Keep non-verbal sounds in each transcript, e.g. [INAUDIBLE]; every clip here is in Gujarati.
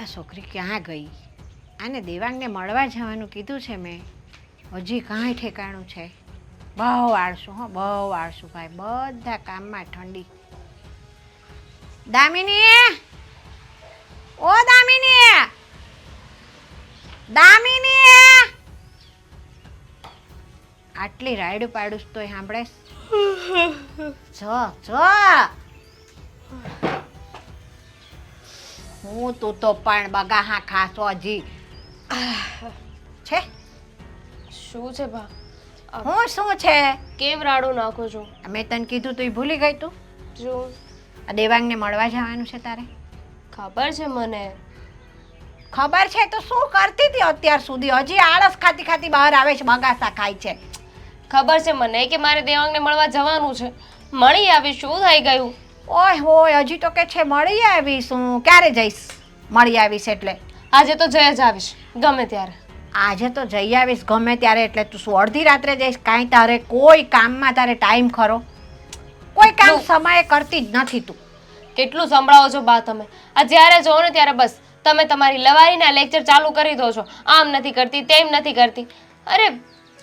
આ છોકરી ક્યાં ગઈ? આને દેવાંગને મળવા જવાનું કીધું છે મેં. હજી કાંઈ ઠેકાણું છે? બહુ આળસું હો બહુ આળસું ભાઈ બધા કામમાં ઠંડી. દામિની! ઓ દામિની! દામિની! આટલી રાયડું પાડું તોય સાંભળે? [LAUGHS] જો જો! હું તું તો પણ બગાહા ખાસો હજી. છે? શું છે બા? હું શું છે? કેમ રાડું નાખો છો? મેં તને કીધું તું ભૂલી ગઈ તું. જો. આ દેવાંગને મળવા જવાનું છે તારે. ખબર છે મને. ખબર છે તો શું કરતી હતી અત્યાર સુધી? હજી આળસ ખાતી ખાતી બહાર આવે છે બગાસા ખાય છે. ખબર છે મને કે મારે દેવાંગને મળવા જવાનું છે. મળી આવી શું થઈ ગયું? ઓય હોય હજી તો કે છે મળી આવીશ. હું ક્યારે જઈશ? મળી આવીશ એટલે. આજે તો જઈ જ આવીશ ગમે ત્યારે. આજે તો જઈ આવીશ ગમે ત્યારે એટલે તું શું અડધી રાત્રે જઈશ? કાંઈ તારે કોઈ કામમાં તારે ટાઈમ ખરો? કોઈ કામ સમયે કરતી જ નથી તું. કેટલું સંભળાવો છો બા તમે? આ જ્યારે જોવો ને ત્યારે બસ તમે તમારી લવારીના લેક્ચર ચાલુ કરી દો છો. આમ નથી કરતી તેમ નથી કરતી. અરે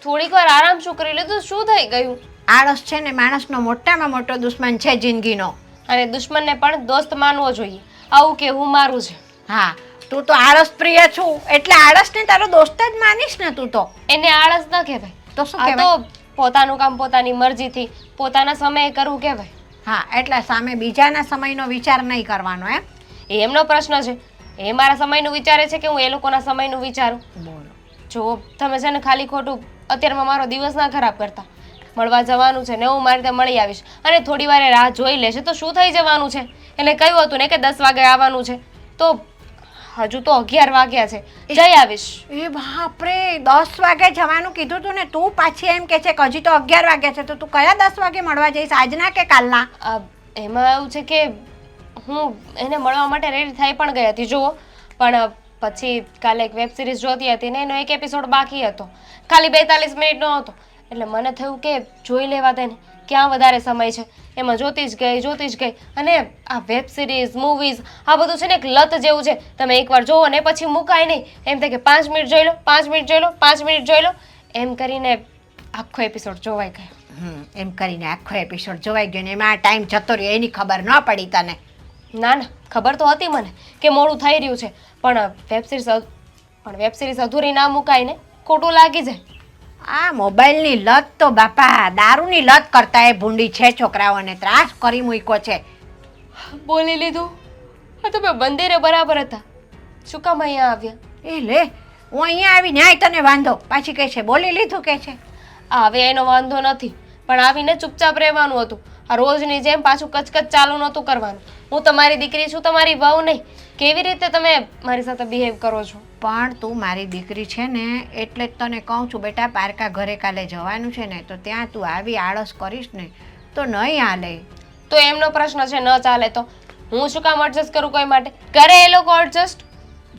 થોડીક વાર આરામ શું કરી લીધું? શું થઈ ગયું? આળસ છે ને માણસનો મોટામાં મોટો દુશ્મન છે જિંદગીનો. અને દુશ્મનને પણ દોસ્ત માનવો જોઈએ. આવું કેવું મારું છે. હા તું તો આળસ પ્રિય છું. એટલે આળસને તારો દોસ્ત જ માનીશ ને તું તો. એને આળસ ન કહેવાય. તો શું આ કહેવાય? તો પોતાનું કામ પોતાની મરજીથી પોતાના સમયે કરવું કહેવાય. હા એટલે સામે બીજાના સમયનો વિચાર નહીં કરવાનો એમ? એ એમનો પ્રશ્ન છે. એ મારા સમયનું વિચારે છે કે હું એ લોકોના સમયનું વિચારું? બોલો. જો તમે છે ને ખાલી ખોટું અત્યારમાં મારો દિવસ ના ખરાબ કરતા. મળવા જવાનું છે ને હું મારી રીતે મળી આવીશ. અને થોડી વારે રાહ જોઈ લેશે તો શું થઈ જવાનું છે? એટલે કહ્યું હતું ને કે દસ વાગે આવવાનું છે. તો હજુ તો અગિયાર વાગ્યા છે. જઈ આવીશ. એ બાપરે દસ વાગે જવાનું કીધું તું ને તું પાછી એમ કે છે કે હજી તો અગિયાર વાગ્યા છે તો તું કયા દસ વાગે મળવા જઈશ? આજના કે કાલના? એમાં એવું છે કે હું એને મળવા માટે રેડી થઈ પણ ગઈ હતી જુઓ. પણ પછી કાલે એક વેબ સિરીઝ જોતી હતી ને એનો એક એપિસોડ બાકી હતો. ખાલી બેતાલીસ મિનિટનો હતો. એટલે મને થયું કે જોઈ લેવા દે ને ક્યાં વધારે સમય છે? એમાં જોતી જ ગઈ જોતી જ ગઈ અને આ વેબ સિરીઝ મૂવીઝ આ બધું છે ને એક લત જેવું છે. તમે એકવાર જોવો ને પછી મુકાય નહીં. એમ થાય કે પાંચ મિનિટ જોઈ લો પાંચ મિનિટ જોઈ લો પાંચ મિનિટ જોઈ લો. એમ કરીને આખો એપિસોડ જોવાઈ ગયો. એમ કરીને આખો એપિસોડ જોવાઈ ગયો ને એમાં આ ટાઈમ જતો રહ્યો એની ખબર ન પડી તને. ના ના ખબર તો હતી મને કે મોડું થઈ રહ્યું છે. પણ વેબ સિરીઝ પણ વેબ સિરીઝ અધૂરી ના મુકાય ને ખોટું લાગી જાય. આ મોબાઈલની લત તો બાપા દારૂની લત કરતા એ ભૂંડી છે છોકરાઓને ત્રાસ કરી મૂક્યો છે. બોલી લીધું? હા તો મેં મંદિરે બરાબર હતા. શું કામ અહીંયા આવ્યા? એ લે હું અહીંયા આવી ન્યાય તને વાંધો. પાછી કહે છે બોલી લીધું કે છે. હવે એનો વાંધો નથી પણ આવીને ચૂપચાપ રહેવાનું હતું. આ રોજની જેમ પાછું કચકચ ચાલુ નહોતું કરવાનું. હું તમારી દીકરી છું તમારી વહુ નહીં. કેવી રીતે તમે મારી સાથે બિહેવ કરો છો? પણ તું મારી દીકરી છે ને એટલે જ તને કહું છું બેટા પારકા ઘરે કાલે જવાનું છે ને તો ત્યાં તું આવી આળસ કરીશ ને તો નહીં હાલે. તો એમનો પ્રશ્ન છે ન ચાલે તો? હું શું કામ એડજસ્ટ કરું કોઈ માટે? કરે એ લોકો એડજસ્ટ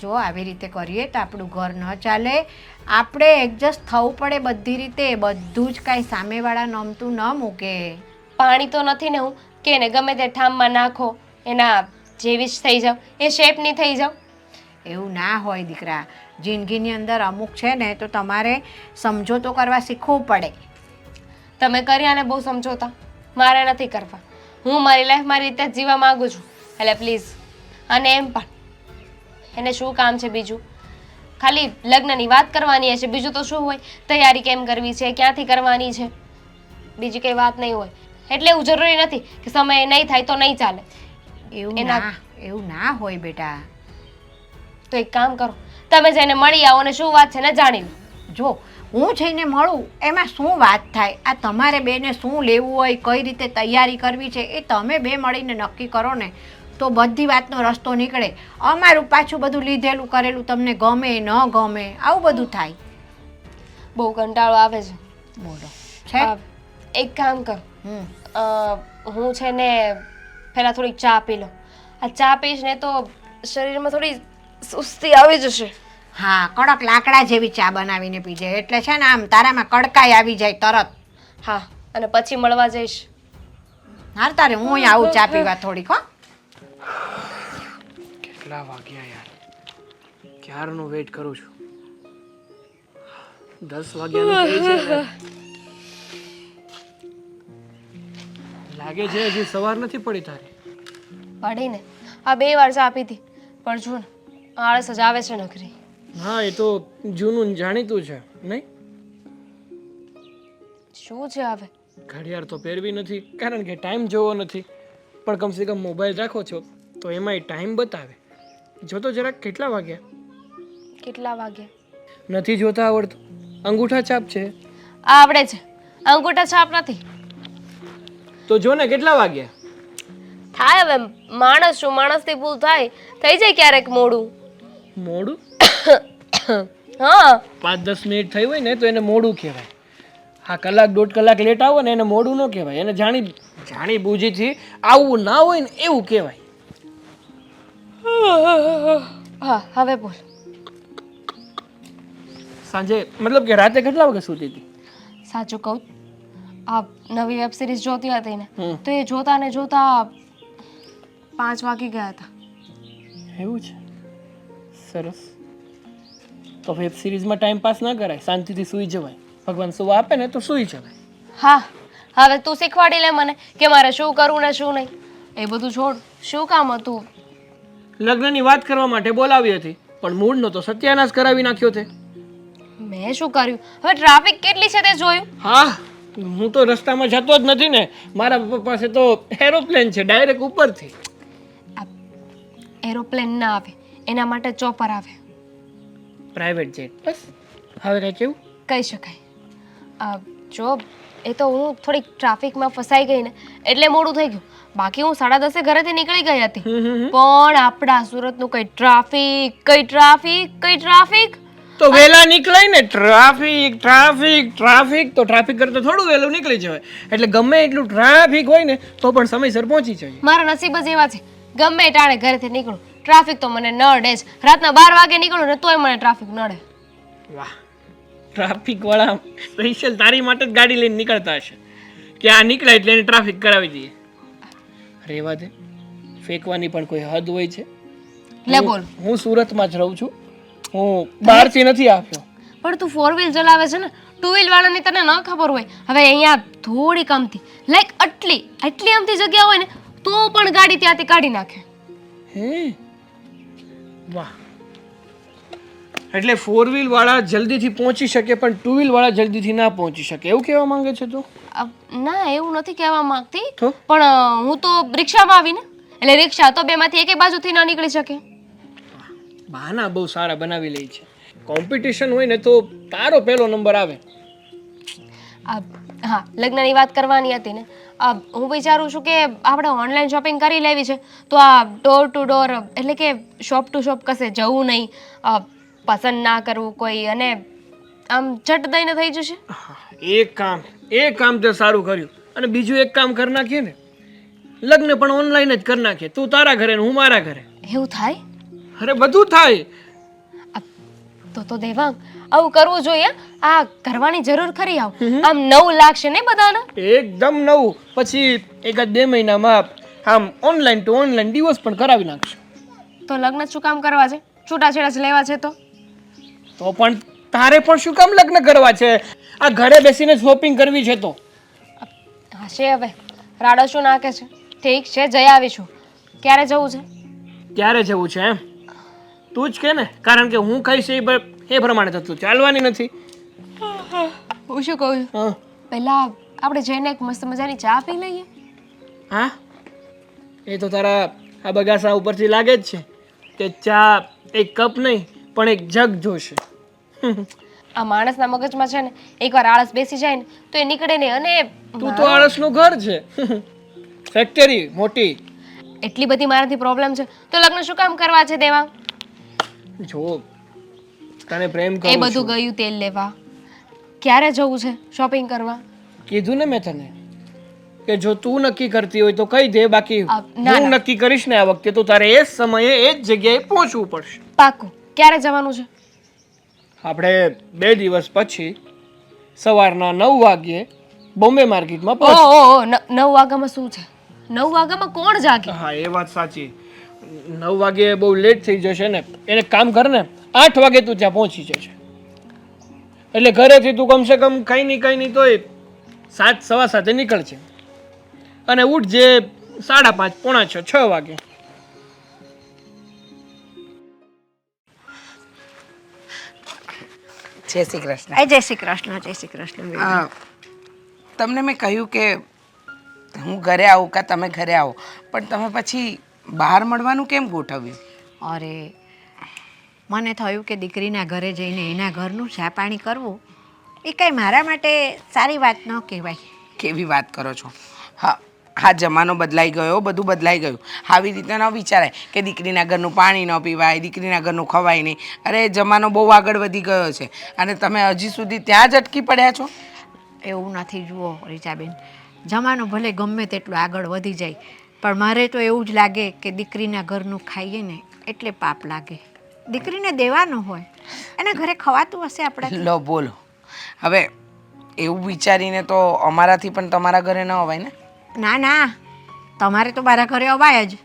જો આવી રીતે કરીએ તો આપણું ઘર ન ચાલે. આપણે એડજસ્ટ થવું પડે બધી રીતે બધું જ કાંઈ સામેવાળા નમતું ન મૂકે. પાણી તો નથી ને હું? કે ને ગમે તે ઠામમાં નાખો એના જેવી જ થઈ જાવ. એ શેપની થઈ જાવ. એવું ના હોય દીકરા. જિંદગીની અંદર અમુક છે ને તો તમારે સમજોતો કરવા શીખવું પડે. તમે કર્યા ને બહુ સમજોતા. મારે નથી કરવા. હું મારી લાઈફ મારી રીતે જ જીવા માંગુ છું. એટલે પ્લીઝ અને એમ પણ. એને શું કામ છે બીજું? ખાલી લગ્નની વાત કરવાની હશે. બીજું તો શું હોય? તૈયારી કેમ કરવી છે? ક્યાંથી કરવાની છે? બીજી કંઈ વાત નહીં હોય. એટલે એવું જરૂરી નથી કે સમય નહીં થાય તો નહીં ચાલે. એવું ના એવું ના હોય બેટા. તો એક કામ કરો તમે જઈને મળી આવો અને શું વાત છે ને જાણી લો. જો હું જઈને મળું એમાં શું વાત થાય? આ તમારે બેને શું લેવું હોય કઈ રીતે તૈયારી કરવી છે એ તમે બે મળીને નક્કી કરો ને તો બધી વાતનો રસ્તો નીકળે. અમારું પાછું બધું લીધેલું કરેલું તમને ગમે ન ગમે આવું બધું થાય. બહુ કંટાળો આવે છે. બોલો. છે? એક કામ કરો. હું છે ને પહેલાં થોડીક ચા પી લો આ ચા પીશ ને તો શરીરમાં થોડી સુસ્તી આવી જશે. હા કડક લાકડા જેવી ચા બનાવીને પીજે એટલે છે ને આમ તારામાં કડકાઈ આવી જાય તરત. હા અને પછી મળવા જઈશ. હાર તારે હું અહીં આવું ચા પીવા થોડીક હો. કેટલા વાગ્યા યાર. ક્યારનો વેઇટ કરું છું? દસ વાગ્યાનું લાગે છે હજી સવાર નથી પડી તારી. પડીને. આ બે વાર ચા પીધી. પણ જો ને આળસ જ આવે છે નખરી હા એ તો જૂનું જાણીતું છે નહીં? શું છે હવે? ઘડિયાળ તો પહેરવી નથી કારણ કે ટાઈમ જોવો નથી. પણ કમસે કમ મોબાઈલ રાખો છો તો એમાંય ટાઈમ બતાવે. જોતો જરાક કેટલા વાગ્યા? કેટલા વાગ્યા? નથી જોતા આવડતું. અંગૂઠા છાપ છે. આ આવડે છે. અંગૂઠા છાપ નથી. તો જો ને કેટલા વાગ્યા? થાય હવે. માણસ છું માણસથી ભૂલ થાય. થઈ જાય ક્યારેક મોડું. મોડું? [COUGHS] હા. પાંચ દસ મિનિટ થઈ હોય ને તો એને મોડું કહેવાય. હા કલાક દોઢ કલાક લેટ આવો ને એને મોડું ન કહેવાય. એને જાણી જાણી બૂજીથી આવવું ના હોય ને એવું કહેવાય. હા હવે બોલ. સાંજે મતલબ કે રાતે કેટલા વાગે સૂતી હતી? સાચું કહું આ નવી વેબ સિરીઝ જોતી હતી ને તો એ જોતા ને જોતા પાંચ વાગી ગયા હતા. એવું છે? સરસ. તો વેબ સિરીઝમાં ટાઈમ પાસ ના કરાય શાંતિથી સૂઈ જવાય. ભગવાન સુવા આપે ને તો સૂઈ જવાય. હા હવે તું શીખવાડી લે મને કે મારે શું કરવું ને શું નહીં. એ બધું છોડ શું કામ હતું? લગ્નની વાત કરવા માટે બોલાવી હતી પણ મૂળનો તો સત્યાનાશ કરાવી નાખ્યો તે. મેં શું કર્યું? હવે ટ્રાફિક કેટલી છે તે જોયું? હા હું તો રસ્તામાં જતો જ નથી ને. મારા પપ્પા પાસે તો એરોપ્લેન છે ડાયરેક્ટ ઉપરથી. એરોપ્લેન ના આવે. એના માટે ચોપર આવે. પ્રાઇવેટ જેટ બસ. હવે કઈ કેવું? કહી શકાય. આ જો એ તો હું થોડીક ટ્રાફિકમાં ફસાઈ ગઈ ને એટલે મોડું થઈ ગયું. બાકી હું સાડા દસે ઘરેથી નીકળી ગઈ હતી. પણ આપણા સુરતનું કઈ ટ્રાફિક કઈ ટ્રાફિક કઈ ટ્રાફિક? તો વહેલા નીકળાય ને ટ્રાફિક ટ્રાફિક ટ્રાફિક. તો ટ્રાફિક કરતા થોડું વહેલું નીકળી જવાય. એટલે ગમે એટલું ટ્રાફિક હોય ને તો પણ સમયસર પહોંચી જાય મારા નસીબ જ એવા છે. ગમે ટાણે ઘરેથી નીકળું. ટ્રાફિક તો મને નડે જ. રાતના બાર વાગે નીકળું ને તોય મને ટ્રાફિક નડે. વાહ. ટ્રાફિક વાળા સ્પેશિયલ તારી માટે જ ગાડી લઈને નીકળતા હશે. કે આ નીકળે એટલે એને ટ્રાફિક કરાવી દઈએ. રેવા દે ફેંકવાની પણ કોઈ હદ હોય છે. લે બોલ. હું સુરતમાં જ રહું છું. હું બહારથી નથી આવ્યો. પણ તું ફોર વ્હીલ ચલાવે છે ને ટુ વ્હીલ વાળાની તને ન ખબર હોય. હવે અહીંયા થોડીક આમથી લાઈક આટલી આટલી આમથી જગ્યા હોય ને તો પણ ગાડી ત્યાંથી કાઢી નાખે. હે? વાહ. એટલે ફોર વ્હીલ વાળા જલ્દીથી પહોંચી શકે પણ ટુ વ્હીલ વાળા જલ્દીથી ના પહોંચી શકે. એવું કહેવા માંગે છે તો? ના એવું નથી કહેવા માંગતી. પણ હું તો રિક્ષામાં આવીને એટલે રિક્ષા તો બેમાંથી એકે બાજુથી ના નીકળી શકે. બહાના બહુ સારા બનાવી લે છે. કોમ્પિટિશન હોય ને તો તારો પહેલો નંબર આવે. આ હા લગ્નની વાત કરવાની હતી ને. હું વિચારું છું કે આપણે ઓનલાઈન શોપિંગ કરી લેવી છે. તો આ ડોર ટુ ડોર એટલે કે શોપ ટુ શોપ કશે જવું નહીં પસંદ ના કરવું કોઈ અને આમ ઝટ દઈને થઈ જશે? એક કામ એક કામ તે સારું કર્યું અને બીજું એક કામ કરી નાખીએ ને. લગ્ન પણ ઓનલાઈન જ કરી નાખીએ. તું તારા ઘરે ને હું મારા ઘરે. એવું થાય? અરે બધું થાય. તો તો દેવાંગ આવું કરવું જોઈએ. આ કરવાની જરૂર ખરી આવ. આમ નવું લાગશે ને બધાને? એકદમ નવું. પછી એકાદ બે મહિનામાં આમ ઓનલાઈન ટુ ઓનલાઈન ડિવોર્સ પણ કરાવી નાખશું. તો લગ્ન શું કામ કરવા છે? છૂટાછેડા જ લેવા છે તો? તો પણ તારે પણ શું કામ લગ્ન કરવા છે? આ ઘરે બેસીને શોપિંગ કરવી છે તો. હશે હવે. રાડો શું નાખે છે? ઠીક છે જઈ આવીશું. ક્યારે જવું છે? ક્યારે જવું છે એમ? તું જ કે ને. કારણ કે હું કહીશ એ એ પ્રમાણે થતું. ચાલવાની નથી. હું શું કહું હા. પહેલા આપણે જઈને એક મસ્ત મજાની ચા પી લઈએ. હા? એ તો તારા આ બગાસા ઉપરથી લાગે જ છે કે ચા એક કપ નહીં પણ એક જગ જોશે. આ માણસના મગજમાં છે ને એકવાર આળસ બેસી જાય ને તો એ નીકળે નહીં અને તું તો આળસનું ઘર છે. ફેક્ટરી મોટી. એટલી બધી મારાથી પ્રોબ્લેમ છે. તો લગ્ન શું કામ કરવા છે દેવા? જો તને પ્રેમ એ બધું છું. ગયું તેલ લેવા. ક્યારે જવું છે? શોપિંગ કરવા? કીધું ને મેં તને કે જો તું નક્કી કરતી હોય તો કહી દે બાકી ના, હું નક્કી કરીશ ને આ વખતે તો તારે એ જ સમયે એ જ જગ્યાએ પહોંચવું પડશે. પાકું ક્યારે જવાનું છે? આપણે બે દિવસ પછી સવારના નવ વાગ્યે બોમ્બે માર્કેટમાં ઓ પહોંચ. ઓ ઓ, ન- નવ વાગ્યામાં શું છે? નવ વાગ્યામાં કોણ જાગે? હા એ વાત સાચી. નવ વાગે બહુ લેટ થઈ જશે ને. એને એક કામ કર ને આઠ વાગે તું ત્યાં પહોંચી જશે એટલે ઘરેથી તું કમસે કમ કંઈ નહીં કંઈ નહીં તોય સાત સવા સાતે નીકળશે અને ઉઠજે સાડા પાંચ પોણા છ છ વાગે. જય શ્રી કૃષ્ણ. એ જય શ્રી કૃષ્ણ જય શ્રી કૃષ્ણ તમને મેં કહ્યું કે હું ઘરે આવું કાં તમે ઘરે આવો પણ તમે પછી બહાર મળવાનું કેમ ગોઠવ્યું? અરે મને થયું કે દીકરીના ઘરે જઈને એના ઘરનું ચા પાણી કરવું એ કંઈ મારા માટે સારી વાત ન કહેવાય. કેવી વાત કરો છો? હા હા જમાનો બદલાઈ ગયો બધું બદલાઈ ગયું. આવી રીતે ન વિચારાય કે દીકરીના ઘરનું પાણી ન પીવાય દીકરીના ઘરનું ખવાય નહીં. અરે જમાનો બહુ આગળ વધી ગયો છે. અને તમે હજી સુધી ત્યાં જ અટકી પડ્યા છો? એવું નથી જુઓ રીચાબેન. જમાનો ભલે ગમે તેટલું આગળ વધી જાય પણ મારે તો એવું જ લાગે કે દીકરીના ઘરનું ખાઈએ ને એટલે પાપ લાગે. દીકરીને દેવાનું હોય એના ઘરે ખવાતું હશે આપણે લો બોલો. હવે એવું વિચારીને તો અમારાથી પણ તમારા ઘરે ન અવાય ને? ના ના. તમારે તો મારા ઘરે અવાય જ.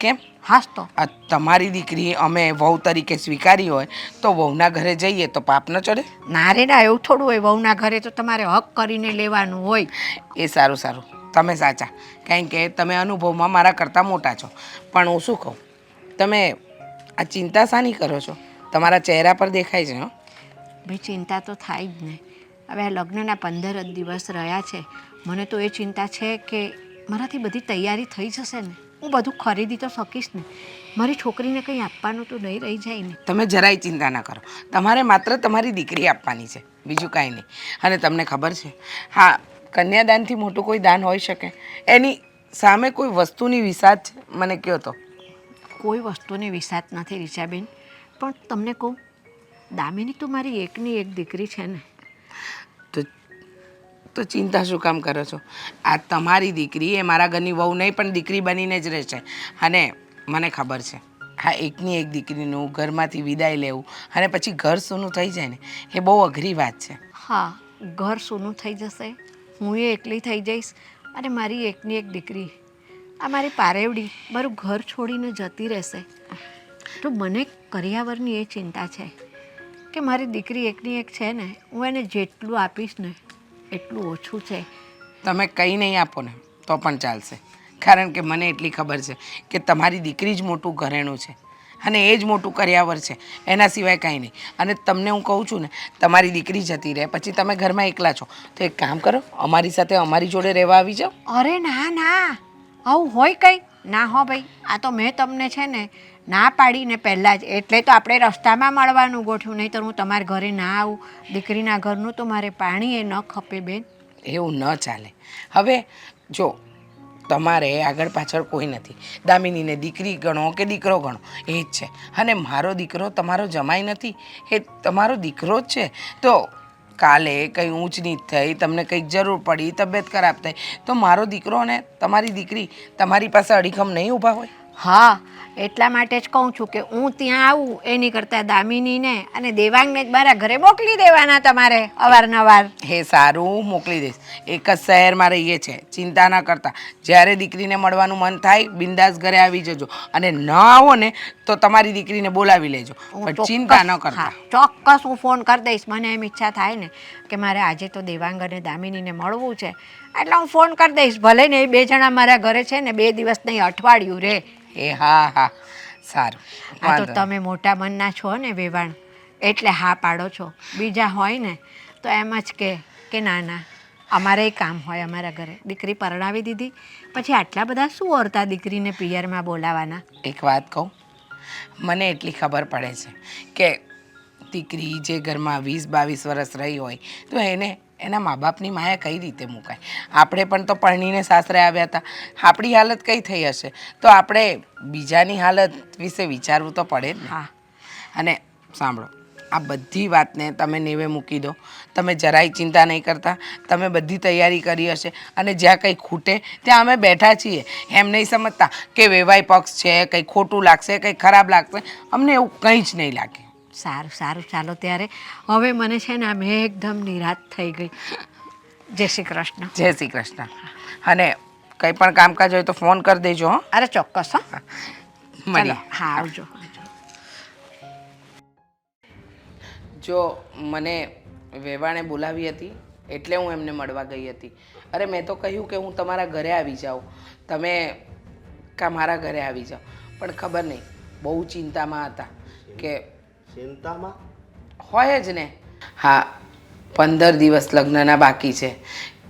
કેમ? હાસ તો. આ તમારી દીકરી અમે વહુ તરીકે સ્વીકારી હોય તો વહુના ઘરે જઈએ તો પાપ ન ચડે? ના રે ના એવું થોડું હોય. વહુના ઘરે તો તમારે હક કરીને લેવાનું હોય. એ સારું સારું. તમે સાચા. કારણ કે તમે અનુભવમાં મારા કરતાં મોટા છો. પણ હું શું કહું? તમે આ ચિંતા શાની કરો છો? તમારા ચહેરા પર દેખાય છે હં. ભાઈ ચિંતા તો થાય જ ને. હવે આ લગ્નના પંદર જ દિવસ રહ્યા છે. મને તો એ ચિંતા છે કે મારાથી બધી તૈયારી થઈ જશે ને. હું બધું ખરીદી તો શકીશ ને. મારી છોકરીને કંઈ આપવાનું તો નહીં રહી જાય ને. તમે જરાય ચિંતા ના કરો. તમારે માત્ર તમારી દીકરી આપવાની છે. બીજું કાંઈ નહીં. અને તમને ખબર છે હા કન્યાદાનથી મોટું કોઈ દાન હોઈ શકે. એની સામે કોઈ વસ્તુની વિસાદ છે? મને કહો તો. કોઈ વસ્તુને વિસાત નથી રીચાબેન. પણ તમને કહું દામિની તો મારી એકની એક દીકરી છે ને. તો તો ચિંતા શું કામ કરો છો? આ તમારી દીકરી એ મારા ઘરની વહુ નહીં પણ દીકરી બનીને જ રહેશે અને મને ખબર છે આ એકની એક દીકરીનું ઘરમાંથી વિદાય લેવું અને પછી ઘર સૂનું થઈ જાય ને એ બહુ અઘરી વાત છે. હા ઘર સૂનું થઈ જશે. હું એ એકલી થઈ જઈશ અને મારી એકની એક દીકરી આ મારી પારેવડી. મારું ઘર છોડીને જતી રહેશે. તો મને કરિયાવરની એ ચિંતા છે કે મારી દીકરી એકની એક છે ને હું એને જેટલું આપીશ ને એટલું ઓછું છે. તમે કંઈ નહીં આપો ને તો પણ ચાલશે. કારણ કે મને એટલી ખબર છે કે તમારી દીકરી જ મોટું ઘરેણું છે અને એ જ મોટું કર્યાવર છે. એના સિવાય કાંઈ નહીં. અને તમને હું કહું છું ને તમારી દીકરી જતી રહે. પછી તમે ઘરમાં એકલા છો. તો એક કામ કરો અમારી સાથે અમારી જોડે રહેવા આવી જાઓ. અરે ના ના. આવું હોય કંઈ? ના હો ભાઈ, આ તો મેં તમને છે ને ના પાડીને પહેલાં જ, એટલે તો આપણે રસ્તામાં મળવાનું ગોઠવું નહીં તો હું તમારા ઘરે ના આવું, દીકરીના ઘરનું તો મારે પાણી એ ન ખપે બેન. એવું ન ચાલે. હવે જો, તમારે આગળ પાછળ કોઈ નથી. દામિનીને દીકરી ગણો કે દીકરો ગણો, એ જ છે. અને મારો દીકરો તમારો જમાઈ નથી, એ તમારો દીકરો જ છે. તો કાલે કંઈ ઊંચ નીચ થઈ, તમને કંઈક જરૂર પડી, તબિયત ખરાબ થઈ, તો મારો દીકરો અને તમારી દીકરી તમારી પાસે અડીખમ નહીં ઊભા હોય? હા એટલા માટે જ કહું છું કે હું ત્યાં આવું એની કરતાં દામિનીને અને દેવાંગને જ મારા ઘરે મોકલી દેવાના તમારે અવારનવાર. હે સારું મોકલી દઈશ. એક જ શહેરમાં રહીએ છે ચિંતા ન કરતા. જ્યારે દીકરીને મળવાનું મન થાય બિંદાસ ઘરે આવી જજો. અને ન આવો ને તો તમારી દીકરીને બોલાવી લેજો. પણ ચિંતા ન કરતા. ચોક્કસ હું ફોન કરી દઈશ. મને એમ ઈચ્છા થાય ને કે મારે આજે તો દેવાંગ અને દામિનીને મળવું છે. એટલે હું ફોન કરી દઈશ. ભલે ને એ બે જણા મારા ઘરે છે ને બે દિવસ નહીં અઠવાડિયું રે. એ હા હા. સારું. આ તો વાંધો નહીં. તમે મોટા મનના છો ને વેવાણ. એટલે હા પાડો છો. બીજા હોય ને તો એમ જ કે કે ના ના. અમારે કામ હોય અમારા ઘરે. દીકરી પરણાવી દીધી. પછી આટલા બધા શું ઓરતા દીકરીને પિયરમાં બોલાવાના? એક વાત કહું. મને એટલી ખબર પડે છે કે દીકરી જે ઘરમાં વીસ બાવીસ વર્ષ રહી હોય તો એને એના મા બાપની માયા કઈ રીતે મુકાય? આપણે પણ તો પરણીને સાસરે આવ્યા હતા. આપણી હાલત કઈ થઈ હશે? તો આપણે બીજાની હાલત વિશે વિચારવું તો પડે ને. હા. અને સાંભળો આ બધી વાતને તમે નેવે મૂકી દો. તમે જરાય ચિંતા નહીં કરતા. તમે બધી તૈયારી કરી હશે અને જ્યાં કંઈ ખૂટે ત્યાં અમે બેઠા છીએ. એમ નહીં સમજતા કે વેવાય પક્ષ છે કંઈ ખોટું લાગશે કંઈ ખરાબ લાગશે. અમને એવું કંઈ જ નહીં લાગે. સારું સારું ચાલો ત્યારે. હવે મને છે ને આમ એકદમ નિરાશ થઈ ગઈ. જય શ્રી કૃષ્ણ. જય શ્રી કૃષ્ણ. અને કંઈ પણ કામકાજ હોય તો ફોન કરી દેજો હં. અરે ચોક્કસ હા. ચાલો હા આવજો આવજો. જો મને વેવાણે બોલાવી હતી એટલે હું એમને મળવા ગઈ હતી. અરે મેં તો કહ્યું કે હું તમારા ઘરે આવી જાઉં. તમે કા મારા ઘરે આવી જાઓ. પણ ખબર નહીં બહુ ચિંતામાં હતા કે ચિંતામાં? હોય જ ને. હા પંદર દિવસ લગ્નના બાકી છે.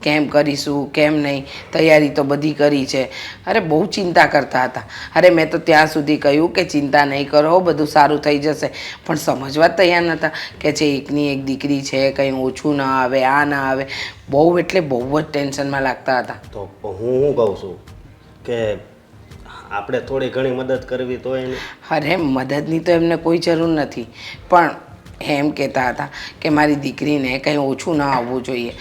કેમ કરીશું કેમ નહીં તૈયારી તો બધી કરી છે. અરે બહુ ચિંતા કરતા હતા. અરે મેં તો ત્યાં સુધી કહ્યું કે ચિંતા નહીં કરો બધું સારું થઈ જશે. પણ સમજવા તૈયાર નહોતા કે જે એકની એક દીકરી છે કંઈ ઓછું ના આવે આ ના આવે. બહુ એટલે બહુ જ ટેન્શનમાં લાગતા હતા. તો હું શું કહું છું? કે આપણે થોડી ઘણી મદદ કરવી તો એને. અરે મદદની તો એમને કોઈ જરૂર નથી. પણ એમ કહેતા હતા કે મારી દીકરીને કંઈ ઓછું ના આવવું જોઈએ.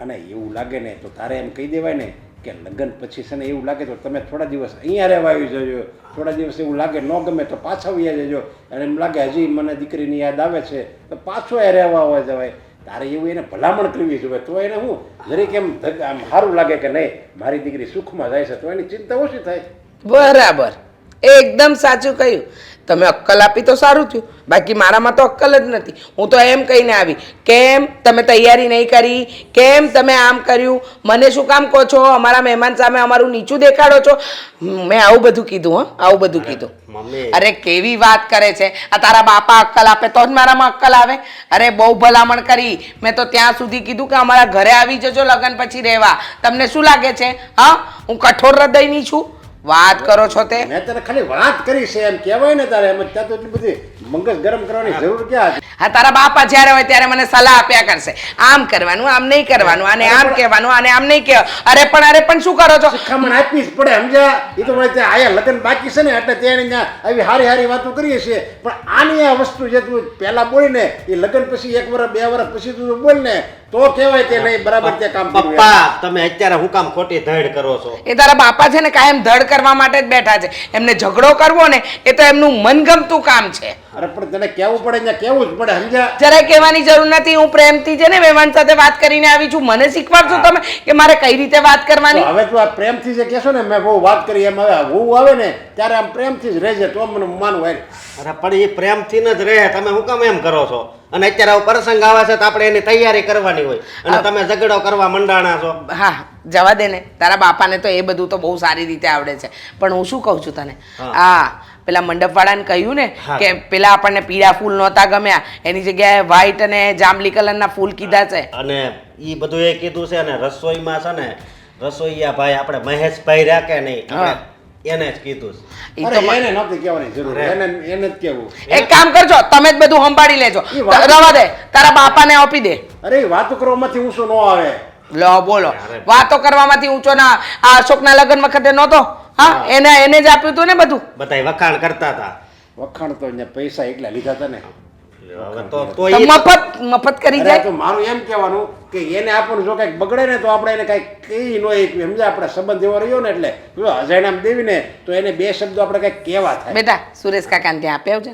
અને એવું લાગે ને તો તારે એમ કહી દેવાય ને કે લગ્ન પછી છે ને એવું લાગે તો તમે થોડા દિવસ અહીંયા રહેવા આવી જજો. થોડા દિવસ એવું લાગે ન ગમે તો પાછા આવી જજો. અને એમ લાગે હજી મને દીકરીની યાદ આવે છે તો પાછો એ રહેવા આવવા જવાય. તારે એવું એને ભલામણ કરવી જોઈએ તો એને હું દરેક એમ આમ સારું લાગે કે નહીં, મારી દીકરી સુખમાં જાય છે, તો એની ચિંતા ઓછી થાય. બરાબર. એકદમ સાચું કહ્યું. તમે અક્કલ આપી તો સારું થયું. બાકી મારામાં તો અક્કલ જ નથી. હું તો એમ કહીને આવી કેમ તમે તૈયારી નહીં કરી? કેમ તમે આમ કર્યું? મને શું કામ કહો છો? અમારા મહેમાન સામે અમારું નીચું દેખાડો છો. મેં આવું બધું કીધું હં. આવું બધું કીધું. અરે કેવી વાત કરે છે? આ તારા બાપા અક્કલ આપે તો જ મારામાં અક્કલ આવે. અરે બહુ ભલામણ કરી. મેં તો ત્યાં સુધી કીધું કે અમારા ઘરે આવી જજો લગ્ન પછી રહેવા. તમને શું લાગે છે? હા? હું કઠોર હૃદયની છું. વાત કરો છો તે? મેં તને ખાલી વાત કરી છે એમ કહેવાય ને તારે. એમ ત્યાં તો એટલી બધી મગજ ગરમ કરવાની જરૂર ક્યાં હતી? હા તારા બાપા જ્યારે હોય ત્યારે મને સલાહ આપ્યા કરશે. આમ કરવાનું આમ નહીં કરવાનું અને આમ કહેવાનું અને આમ નહીં કહેવાનું અરે પણ અરે પણ શું કરો છો? શિખામણ આપવી જ પડે સમજ્યા? એ તો મને ત્યાં આયા લગ્ન બાકી છે ને એટલે ત્યાં આવી હારી હારી વાતો કરીએ છીએ. પણ આની આ વસ્તુ જે તું પહેલા બોલીને એ લગ્ન પછી એક વર્ષ બે વર્ષ પછી તું બોલ ને તો કહેવાય કે નહીં બરાબર તે કામ પપ્પા તમે અત્યારે હું કામ ખોટી ધડ કરો છો? એ તારા બાપા છે ને કાયમ ધડ કરવા માટે જ બેઠા છે. એમને ઝઘડો કરવો ને, એ તો એમનું મનગમતું કામ છે. અરે પણ તને કેવું પડે ને કેવું જ પડે સમજ્યા? જરાય કહેવાની જરૂર નથી હું પ્રેમથી છે ને મહેમાન સાથે વાત કરીને આવી છું. મને શીખવાડશો તમે કે મારે કઈ રીતે વાત કરવાની? હવે તું આ પ્રેમથી જે કહેશો ને મેં બહુ વાત કરી એમ હવે હું આવે ને ત્યારે આમ પ્રેમથી જ રહેજે તો મને માનવું હોય. અરે પણ એ પ્રેમથી ન જ રહે તમે હું કામ એમ કરો છો? અને અત્યારે આવો પ્રસંગ આવે છે તો આપણે એની તૈયારી કરવાની હોય. અને તમે ઝઘડો કરવા મંડાણા છો. હા જવા દે ને. તારા બાપાને તો એ બધું તો બહુ સારી રીતે આવડે છે. પણ હું શું કહું છું તને? હા. પેલા મંડપવાળાને કહ્યું ને કે પેલા આપણને પીળા ફૂલ નહોતા ગમ્યા. એની જગ્યાએ વ્હાઈટ અને જાંબલી કલરના ફૂલ કીધા છે. અને એ બધું એ કીધું છે અને રસોઈમાં છે ને રસોઈયા ભાઈ આપણે મહેશભાઈ રાખે નહીં. આપણે એને જ કીધું છે. ઈ અરે તો મ- એને નહોતી કહેવાની જરૂર. એને એને જ કહેવું. એક કામ કરજો તમે જ બધું સંભાળી લેજો. રવા દે તારા બાપાને આપી દે. અરે વાતો કરવામાંથી ઊંચો ન આવે. લો બોલો. વાતો કરવામાંથી ઊંચો ના આ અશોકના લગ્ન વખતે નહોતો? હા એને એને જ આપ્યું હતું ને બધું? બધાય વખાણ કરતા હતા. વખાણ તો અહીંયા પૈસા એટલા લીધા હતા ને. હવે તો તો તો ઈ મફત મફત કરી અરે જાય? તો મારું એમ કહેવાનું કે એને આપણને જો કંઈક બગડે ને તો આપણે એને કંઈક કહી નો એક સમજ્યા આપણે સંબંધ એવો રહ્યો ને એટલે જો અજાણામ દેવી ને તો એને બે શબ્દો આપણે કંઈક કહેવા થાય. બેટા સુરેશ કાકાને ત્યાં આપ્યા છે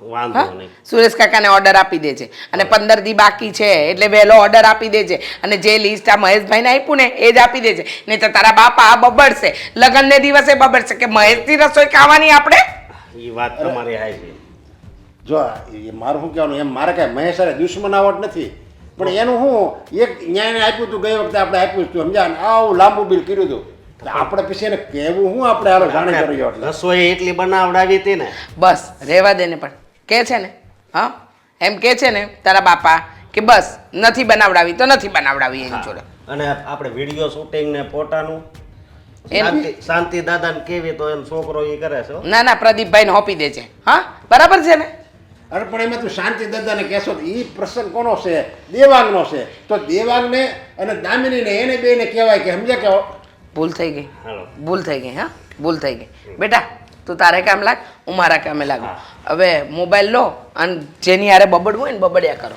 વાંધો નહીં. સુરેશ કાકાને ઓર્ડર આપી દે છે અને પંદર દી બાકી છે એટલે વહેલો ઓર્ડર આપી દે છે અને જે લિસ્ટ આ મહેશભાઈને આપ્યું ને એ જ આપી દેજે. નહીં તો તારા બાપા આ બબડશે. લગ્નને દિવસે બબડશે કે મહેશની રસોઈ ખાવાની આપણે? એ વાત તમારી હાઈ છે. જો એ મારું શું કહેવાનું? એમ મારે કાંઈ મહેશ દુશ્મનાવટ નથી. પણ એનું હું એક ન્યાયને આપ્યું હતું ગઈ વખતે આપણે આપ્યું હતું સમજ્યા? ને આવું લાંબુ બિલ કર્યું હતું તો આપણે પછી એને કહેવું હું આપણે જાણી રસોઈ એટલી બનાવડાવી હતી ને. બસ રહેવા દે ને પણ. કે છે ને? હા? એમ કે છે ને તારા બાપા કે બસ નથી બનાવડાવી તો નથી બનાવડાવી એની જોડે. અને આપણે વીડિયો શૂટિંગ ને ફોટાનું એમ- શાંતિ દાદા દાદાને કેવી તો એમ છોકરો એ કરે છે. ના ના પ્રદીપભાઈને હોપી દે છે. હા? બરાબર છે ને? અરે પણ એમાં તું શાંતિ દાદાને કહેશો તો એ પ્રસંગ કોનો છે? દેવાંગનો છે. તો દેવાંગને અને દામિનીને એને બેને કહેવાય કે સમજે કે ભૂલ થઈ ગઈ. ભૂલ થઈ ગઈ હા? ભૂલ થઈ ગઈ. બેટા તું તારે કામ લાગ? હું મારા કામે લાગું. હવે મોબાઈલ લો અને જેની યારે બબડવું હોય ને બબડ્યા કરો.